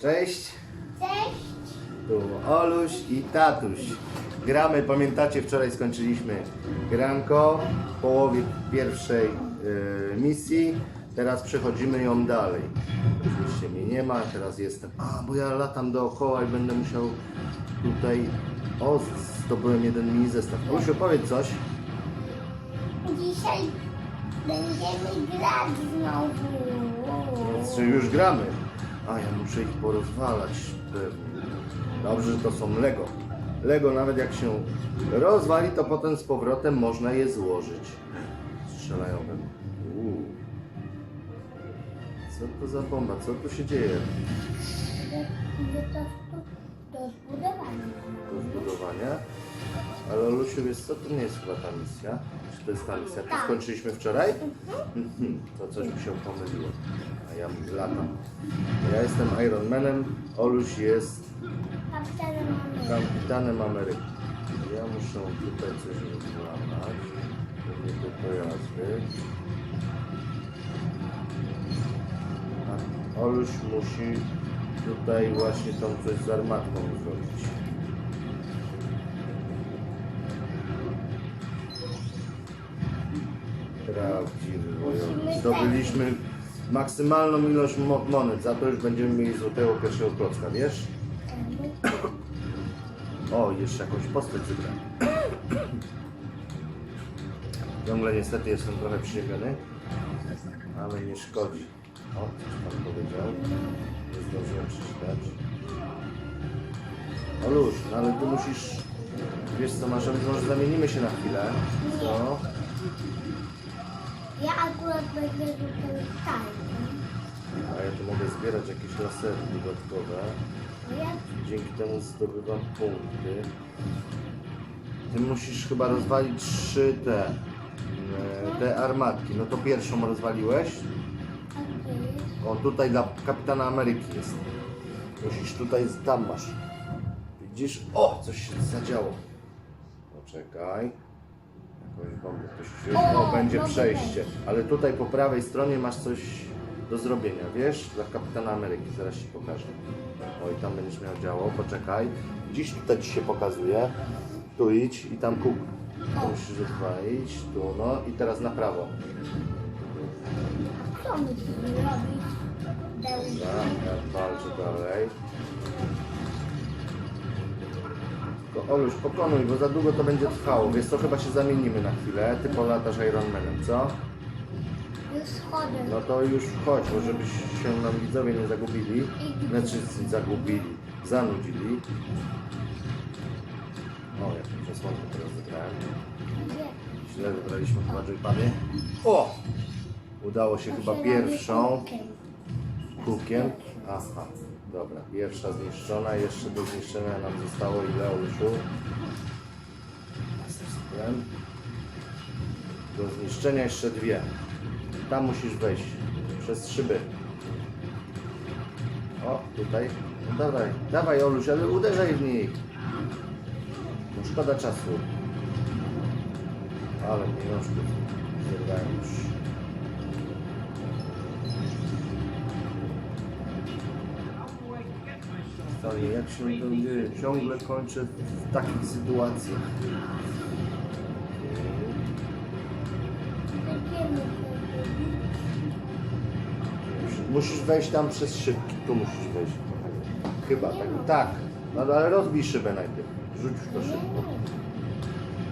Cześć, Cześć. tu Oluś i Tatuś. Gramy, pamiętacie, wczoraj skończyliśmy granko w połowie pierwszej y, misji. Teraz przechodzimy ją dalej. Oczywiście mnie nie ma, teraz jestem. A, bo ja latam dookoła i będę musiał tutaj. O, zdobyłem jeden mini zestaw. Olusiu, powiedz coś. Dzisiaj będziemy grać znowu. Czy już gramy? A ja muszę ich porozwalać. Dobrze, że to są Lego. Lego nawet jak się rozwali, to potem z powrotem można je złożyć. Strzelają we. Co to za bomba? Co tu się dzieje? Do, do, do zbudowania. Do zbudowania. Ale Olusiu, wiesz co? To nie jest chyba ta misja. To? To Tak. skończyliśmy wczoraj? Mhm. To coś mi się pomyliło. A ja latam. Ja jestem Iron Manem, Oluś jest Kapitanem mamy. Kapitanem Ameryki. Ja muszę tutaj coś rozłamać. Pewnie te pojazdy. A Oluś musi tutaj właśnie tą coś z armatką zrobić. Prawdziwy. Zdobyliśmy maksymalną ilość mo- monet, za to już będziemy mieli złotego pierwszego klocka, wiesz? O, jeszcze jakąś postać wybrałem. Ciągle niestety jestem trochę przyziemiony, ale nie szkodzi. O, coś pan powiedział. Nie zdążyłem przeczytać. O luż, no ale ty musisz... Wiesz co, masz? Może zamienimy się na chwilę. Co? Ja akurat będę tutaj tajny. A ja tu mogę zbierać jakieś lasery dodatkowe. Bo ja Dzięki temu zdobywam punkty. Ty musisz chyba rozwalić trzy te, e, te armatki. No to pierwszą rozwaliłeś. O, tutaj dla kapitana Ameryki jest. Musisz tutaj, tam masz. Widzisz? O, coś się zadziało. Poczekaj. Ktoś. O, O, będzie przejście. Ale tutaj po prawej stronie masz coś do zrobienia, wiesz? Dla kapitana Ameryki. Zaraz ci pokażę. O, i tam będziesz miał działo. Poczekaj. Dziś tutaj ci się pokazuje. Tu idź i tam kup. Tu musisz rozwalić. Tu, no. I teraz na prawo. Co my tu robić? Dobra, ja walczę dalej. To Oluś, pokonuj, bo za długo to będzie trwało. Wiesz co, chyba się zamienimy na chwilę. Ty polatasz Iron Manem, co? Już schodzę. No to już chodź, bo żebyś się nam widzowie nie zagubili. Znaczy zagubili, zanudzili. O, jakąś zasłonkę teraz wygrałem. Gdzie? Źle wybraliśmy chyba joypady. O! Udało się chyba pierwszą. Kukiem. Aha, dobra. Pierwsza zniszczona, jeszcze do zniszczenia nam zostało ile? System. Do zniszczenia jeszcze dwie. Tam musisz wejść. Przez szyby. O, tutaj. No dawaj, dawaj Oluś, ale uderzaj w nich. No szkoda czasu. Ale pieniążków zerwałem już. Stary, jak się to dzieje? Ciągle kończę w takich sytuacjach. Musisz wejść tam przez szybki. Tu musisz wejść. Chyba tak. Tak. No ale rozbij szybę najpierw. Rzuć to szybko.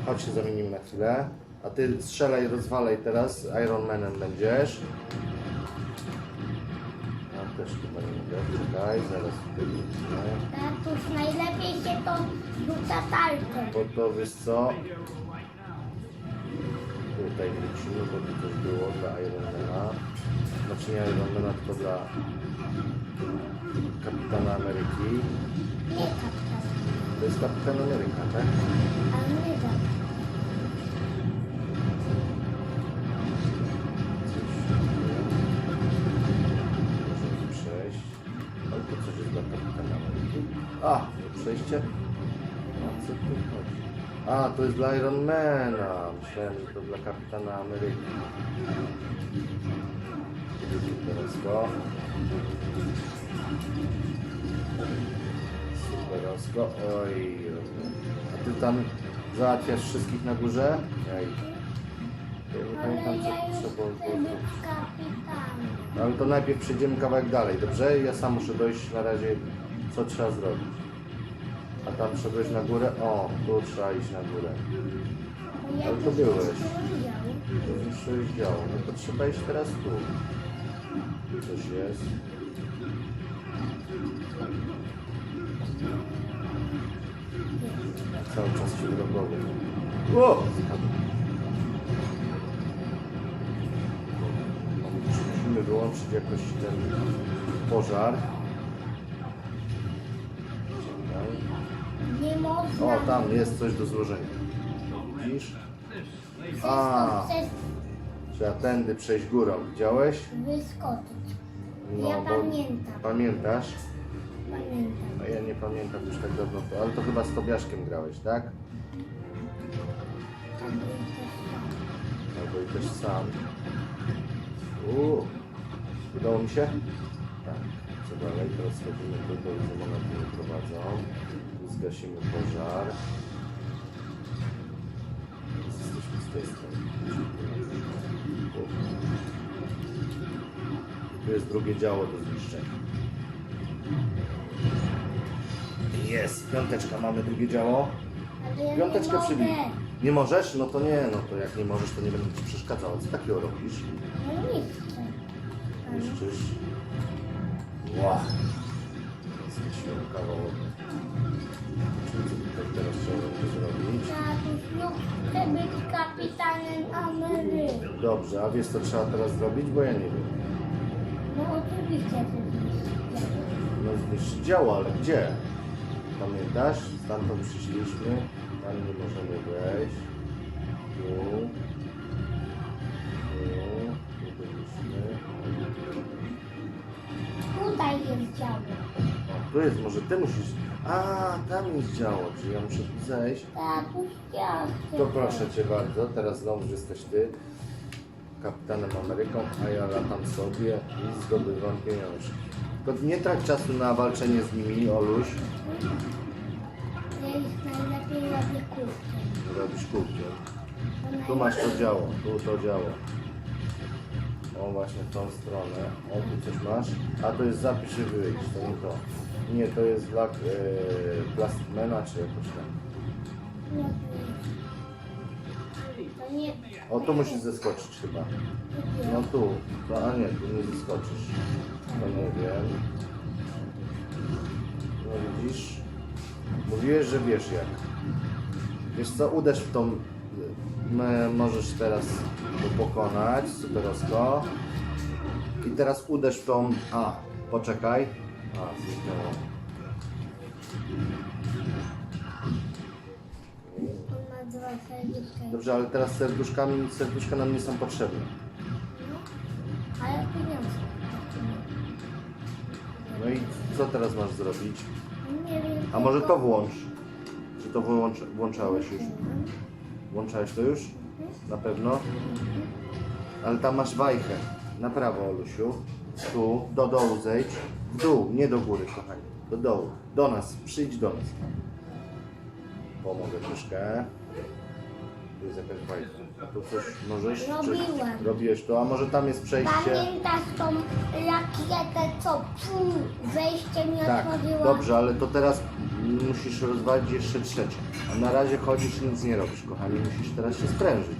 Chodź się zamienimy na chwilę. A ty strzelaj, rozwalaj teraz. Iron Manem będziesz. Czekaj, zaraz wybudźmy. Tatuś, najlepiej się to rzuca talką. Bo to wiesz co? Tutaj wrócimy, bo tu coś było dla Ironmana. Znaczy nie Ironmana, tylko dla Kapitana Ameryki. Nie kapitan, To jest Kapitan Ameryka, tak? ale przejście. A co tu chodzi? A, to jest dla Ironmana. Myślałem, że to dla Kapitana Ameryki. Teraz go. Superosko. Oj, a ty tam załatwiasz wszystkich na górze? Ej. Ja pamiętam, co trzeba było. kapitanem. Ale to najpierw przejdziemy kawałek dalej, dobrze? Ja sam muszę dojść na razie, co trzeba zrobić. A tam szedłeś na górę? O, tu trzeba iść na górę. Ale też byłeś. już coś działo. No to trzeba iść teraz tu. Coś jest. Cały czas się wrogowy. O! Musimy wyłączyć jakoś ten pożar. Czekaj. Nie można. O, tam jest coś do złożenia. Widzisz? A. przez Trzeba tędy przejść górą. Widziałeś? wyskoczyć. No, ja bo- pamiętam. Pamiętasz? Pamiętam. A ja nie pamiętam już tak dawno, to- ale to chyba z Tobiaszkiem grałeś, tak? Też tak. Albo i też sam. Uuu. Udało mi się? Tak. Co dalej? Teraz schodzimy tu, bo widzę, one tu nie prowadzą. Tu zgasimy pożar. Jesteśmy z tej strony. Tu jest drugie działo do zniszczenia. Jest, piąteczka, mamy drugie działo. Piąteczkę nie przybij. Nie możesz? No to nie, no to jak nie możesz, to nie będę ci przeszkadzał. Co takiego robisz? No nie. Niszczysz. Ła. Zniszczyłem kawałek. Teraz trzeba będzie zrobić? Chcę być kapitanem Ameryki. Dobrze, a wiesz co trzeba teraz zrobić? Bo ja nie wiem. No oczywiście, że nie. No zniszczyć działo, ale gdzie? Pamiętasz? Stamtąd przyszliśmy. Tam nie możemy wejść. Tu. Tu. Tu byliśmy. Tutaj jest działo. O, tu jest, może ty musisz. A, tam jest działo, czyli ja muszę tu zejść. Ja chcę. To proszę cię bardzo, teraz znowu jesteś ty kapitanem Ameryką, a ja latam sobie i zdobywam pieniążki. Tylko nie trać czasu na walczenie z nimi, Oluś. Ja ich najlepiej robię kurczę. Robisz kółkiem. Tu masz to działo, tu to działo. O właśnie w tą stronę. O tu coś masz. A to jest zapisz i wyjść, to nie to. Nie, to jest dla yy, Plasticmana czy jakoś tam. No. O tu musisz zeskoczyć chyba. No tu, to, a nie, tu nie zeskoczysz. To nie wiem. No widzisz? Mówiłeś, że wiesz jak. Wiesz co, uderz w tą... My możesz teraz to pokonać, superosko. I teraz uderz w tą... A, poczekaj. A, zniknęło. On ma dwa serduszka. Dobrze, ale teraz serduszkami, serduszka nam nie są potrzebne. Ale pieniądze. No i co teraz masz zrobić? Nie wiem. A może to włącz? Czy to wyłącz, włączałeś już? Włączałeś to już? Na pewno? Ale tam masz wajchę. Na prawo, Olusiu. Tu, do dołu zejdź. W dół, nie do góry, kochani. Do dołu. Do nas, przyjdź do nas. Pomogę troszkę. Tu jest jakaś wajcha. A tu coś możesz? Robiłem. Robiłeś to, a może tam jest przejście? Pamiętasz tą rakietę, co pum, wejście mi Tak, otworzyła? dobrze, ale to teraz musisz rozwalić jeszcze trzecie. A na razie chodzisz i nic nie robisz, kochani. Musisz teraz się sprężyć.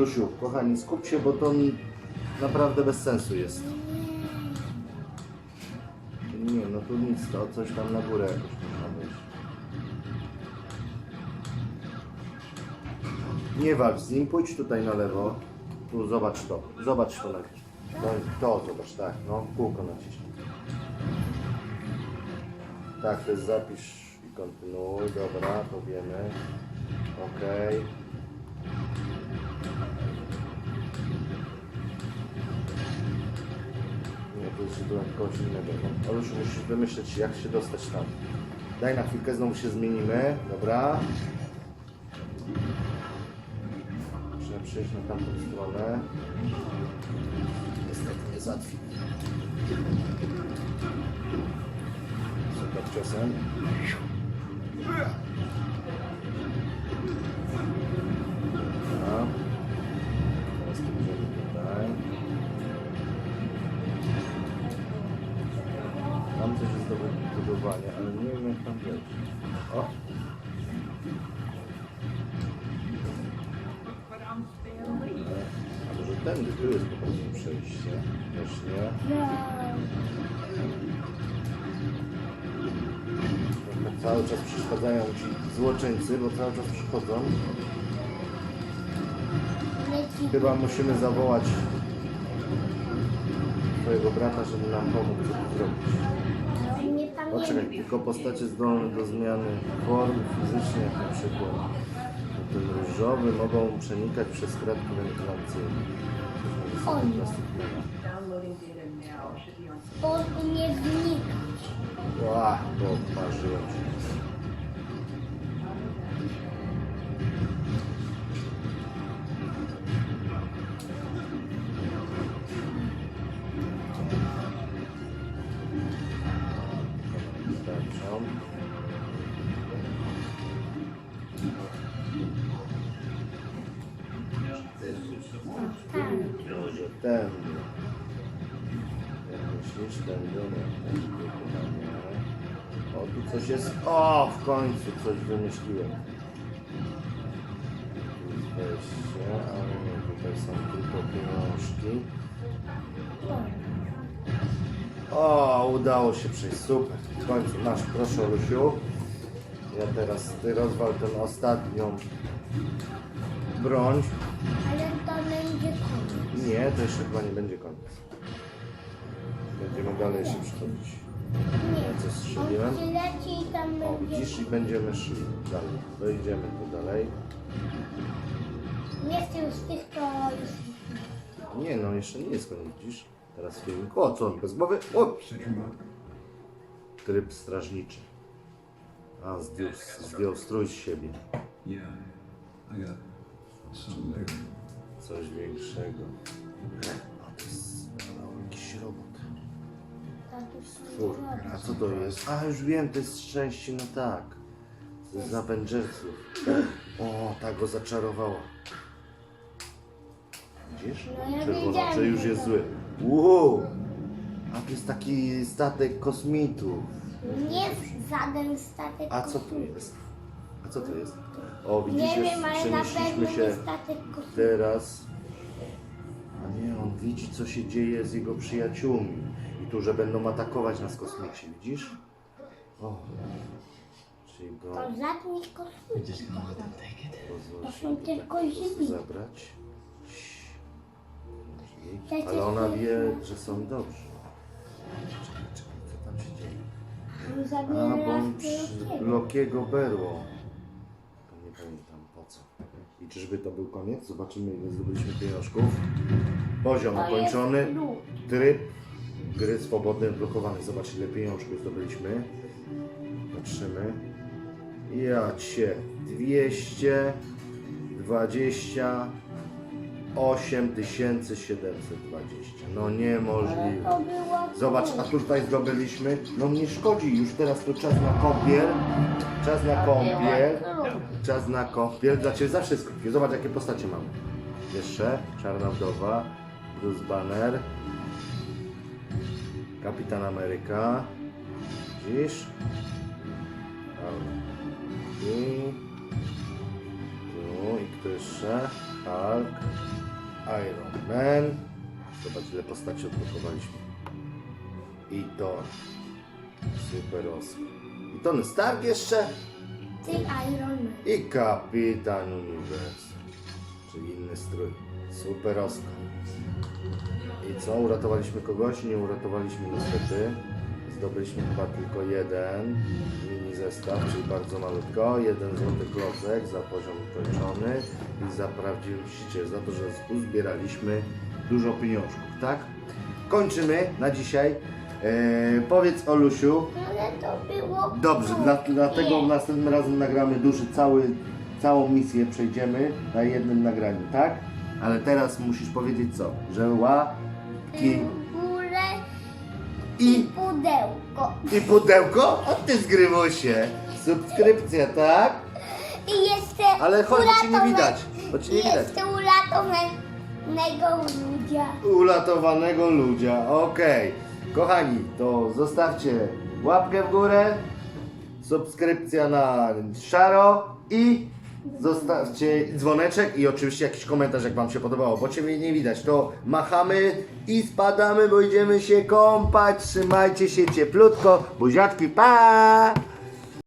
Dobra, Alusiu, kochani, skup się, bo to naprawdę bez sensu jest. Nie, no tu nic, to coś tam na górę jakoś można wejść. Nie walcz z nim, pójdź tutaj na lewo. Tu zobacz to, zobacz to. No, to zobacz, tak, no, kółko naciśnij. Tak, to jest zapisz i kontynuuj, dobra, to wiemy. Okej. Nie, źródłem kogoś innego. No, już musisz wymyśleć, jak się dostać tam. Daj na chwilkę, znowu się zmienimy, dobra? przejść na tamtą stronę. Niestety nie załatwi. Super ciosem. Budowania, ale nie wiem jak tam wejść. O! A może tędy, tu jest po prostu przejście. Też nie. Trochę Cały czas przeszkadzają ci złoczyńcy, bo cały czas przychodzą. Leci. Chyba musimy zawołać twojego brata, żeby nam pomógł zrobić. Poczekaj, tylko postacie zdolne do zmiany form fizycznych, na przykład ten różowy, mogą przenikać przez kratki wentylacyjne. Oni. Bo nie znika. Ła, bo marzyłem się. Coś jest. O, w końcu coś wymyśliłem. Tu jest wejście, ale nie, tutaj są tylko pieniążki. O, udało się przejść, super. W końcu masz, proszę Lusiu. Ja teraz, ty rozwal tę ostatnią broń. Ale to będzie koniec. Nie, to jeszcze chyba nie będzie koniec. Będziemy dalej się przychodzić. Nie. Co strzeliłem? On ci leci i tam O, będzie... widzisz i będziemy szli dalej. Dojdziemy tu dalej. Nie chcę już tych, to już... Nie no, jeszcze nie jest koniec, widzisz? Teraz filmik. O, co on bez głowy? O! Tryb strażniczy. A, zdjął, zdjął strój z siebie. Yeah, I got something bigger. Coś większego. A, to jest jakiś robot. Tatuś Twór. A co to jest? A, już wiem, to jest szczęście, no tak. Z Avengersów. O, tak go zaczarowała. Widzisz? No ja Czerwony, wiedziałem, że już że jest to- zły. Wow! A to jest taki statek kosmitów. Nie żaden statek A co to kosmiczny. jest? A co to jest? O, widzisz, Nie wiem, ale na pewno się nie statek kosmiczny. teraz. A nie, on widzi, co się dzieje z jego przyjaciółmi. Że będą atakować nas kosmici, widzisz? O. Czyli go To żadnych kosmicznych. pozwól To się są tylko ziemi. zabrać. Przecież Ale ona to- wie, że są dobrzy. Czekaj, czekaj, co tam się dzieje? On A, zabiera przy Lokiego. Berło. Nie pamiętam po co. I czyżby to był koniec? Zobaczymy ile zdobyliśmy pieniążków. Poziom To jest ukończony. lód. Tryb gry swobodny odblokowany. Zobacz ile pieniążków zdobyliśmy. Patrzymy. Ja cię. 228 720. No niemożliwe. Zobacz, a tutaj zdobyliśmy. No nie szkodzi, już teraz to czas na kąpiel. Czas na kąpiel. Czas na kąpiel. Dla Ciebie zawsze jest kąpiel. Zobacz, jakie postacie mamy. Jeszcze Czarna Wdowa, Bruce Banner, Kapitan Ameryka. Widzisz? I tu, i kto jeszcze? Hulk, Iron Man. Zobacz, ile postaci odblokowaliśmy. I to Super Oscar. I Tony Stark jeszcze Ty Iron Man. i Kapitan Uniwersum. Czyli inny strój. Super Oscar. I co? Uratowaliśmy kogoś? Nie uratowaliśmy niestety. Zdobyliśmy chyba tylko jeden mini zestaw, czyli bardzo malutko. Jeden złoty klocek za poziom ukończony i za prawdziwy mściciel, za to, że uzbieraliśmy dużo pieniążków, tak? Kończymy na dzisiaj. Eee, powiedz Olusiu, Ale to było... Dobrze, dla, dlatego następnym razem nagramy duży cały, całą misję przejdziemy na jednym nagraniu, tak? Ale teraz musisz powiedzieć co? Że Górę i, pudełko. i pudełko? O ty zgrywosie. Subskrypcja, tak? I jeszcze Ale chodź, bo cię nie widać, bo cię nie widać. jeszcze uratowanego ludzia. Uratowanego ludzia, okej. Kochani, to zostawcie łapkę w górę, subskrypcja na szaro i zostawcie dzwoneczek i oczywiście jakiś komentarz, jak Wam się podobało, bo Ciebie nie widać. To machamy i spadamy, bo idziemy się kąpać. Trzymajcie się cieplutko. Buziaczki, pa!